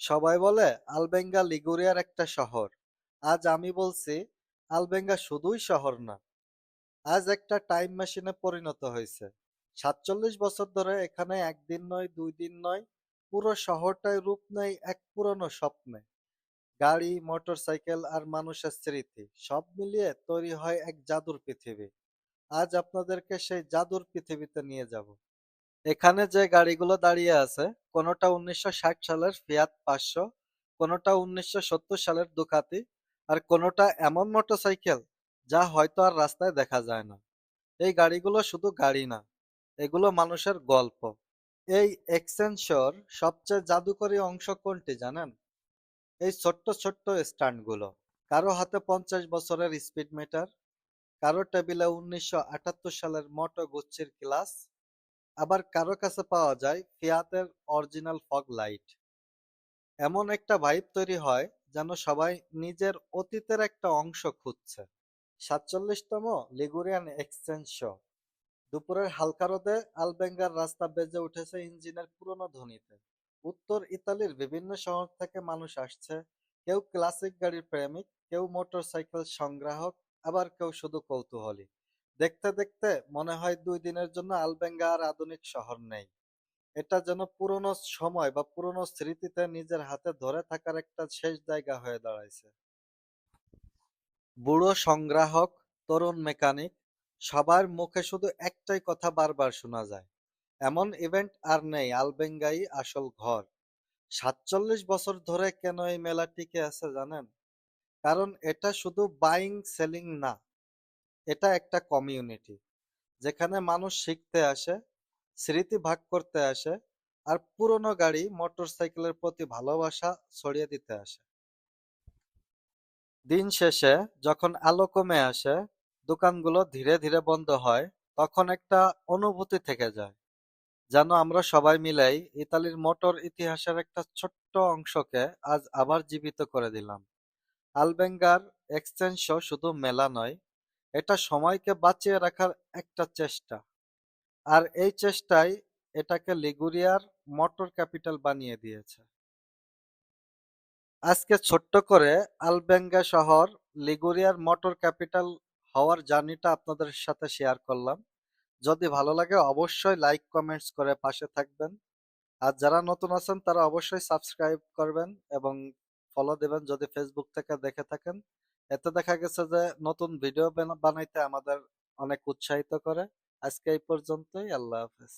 সবাই বলে, আলবেঙ্গা লিগুরিয়ার একটা শহর। আজ আমি বলছি, আলবেঙ্গা শুধুই শহর না, আজ একটা টাইম মেশিনে পরিণত হয়েছে। সাতচল্লিশ বছর ধরে এখানে একদিন নয়, দুই দিন নয়, পুরো শহরটাই রূপ নেয় এক পুরনো স্বপ্নে। গাড়ি, মোটরসাইকেল আর মানুষের স্মৃতি, সব মিলিয়ে তৈরি হয় এক জাদুর পৃথিবী। আজ আপনাদেরকে সেই জাদুর পৃথিবীতে নিয়ে যাব। এখানে যে গাড়িগুলো দাঁড়িয়ে আছে, কোনোটা উনিশশো ষাট সালের ফিয়াত পাঁচশো, কোনোটা উনিশশো সত্তর সালের দুকাতি আর কোনোটা এমন মোটরসাইকেল যা হয়তো আর রাস্তায় দেখা যায় না। এই গাড়িগুলো শুধু গাড়ি না, এগুলো মানুষের গল্প। এই এক্সেনশোর সবচেয়ে জাদুকরী অংশ কোনটি জানেন? এই ছোট্ট ছোট্ট স্ট্যান্ডগুলো। কারও হাতে পঞ্চাশ বছরের স্পিড মিটার, কারও টেবিলে উনিশশো আটাত্তর সালের মোটো গুচ্ছির গ্লাস আবার কারও কাছে পাওয়া যায় ফিয়াতের অরিজিনাল ফগ লাইট। এমন একটা ভাইব তৈরি হয় যেন সবাই নিজের অতীতের একটা অংশ খুঁজছে। সাতচল্লিশতম লিগুরিয়ান এক্সচেঞ্জ শো। দুপুরের হালকা রোদে আলবেঙ্গার রাস্তা বেজে উঠেছে ইঞ্জিনের পুরনো ধ্বনিতে। উত্তর ইতালির বিভিন্ন শহর থেকে মানুষ আসছে। কেউ ক্লাসিক গাড়ির প্রেমিক, কেউ মোটরসাইকেল সংগ্রাহক, আবার কেউ শুধু কৌতূহলী। দেখতে দেখতে মনে হয় দুই দিনের জন্য আলবেঙ্গা আর আধুনিক শহর নেই। এটা যেন পুরনো সময় বা পুরনো স্মৃতিতে নিজের হাতে ধরে থাকার একটা শেষ জায়গা হয়ে দাঁড়াইছে। বুড়ো সংগ্রাহক, তরুণ মেকানিক, সবার মুখে শুধু একটাই কথা বারবার শোনা যায়, এমন ইভেন্ট আর নেই, আলবেঙ্গাই আসল ঘর। সাতচল্লিশ বছর ধরে কেন এই মেলা টিকে আছে জানেন? কারণ এটা শুধু বাইং, সেলিং না এটা একটা কমিউনিটি যেখানে মানুষ শিখতে আসে, স্মৃতি ভাগ করতে আসে আর পুরনো গাড়ি মোটরসাইকেলের প্রতি ভালোবাসা ছড়িয়ে দিতে আসে। দিন শেষে যখন আলো কমে আসে, দোকানগুলো ধীরে ধীরে বন্ধ হয়, তখন একটা অনুভূতি থেকে যায়, যেন আমরা সবাই মিলেই ইতালির মোটর ইতিহাসের একটা ছোট্ট অংশকে আজ আবার জীবিত করে দিলাম। আলবেঙ্গার এক্সচেঞ্জ শুধু মেলা নয় এটা সময়কে বাঁচিয়ে রাখার একটা চেষ্টা। আর এই চেষ্টাই এটাকে লিগুরিয়ার মোটর ক্যাপিটাল বানিয়ে দিয়েছে। আজকে ছোট্ট করে আলবেঙ্গা শহর লিগুরিয়ার মোটর ক্যাপিটাল হওয়ার জার্নিটা আপনাদের সাথে শেয়ার করলাম। যদি ভালো লাগে অবশ্যই লাইক, কমেন্টস করে পাশে থাকবেন। আর যারা নতুন আছেন তারা অবশ্যই সাবস্ক্রাইব করবেন এবং ফলো দেবেন, যদি ফেসবুক থেকে দেখে থাকেন। এতে দেখা গেছে যে, নতুন ভিডিও বানাইতে আমাদের অনেক উৎসাহিত করে। আজকে এই পর্যন্তই, আল্লাহ হাফেজ।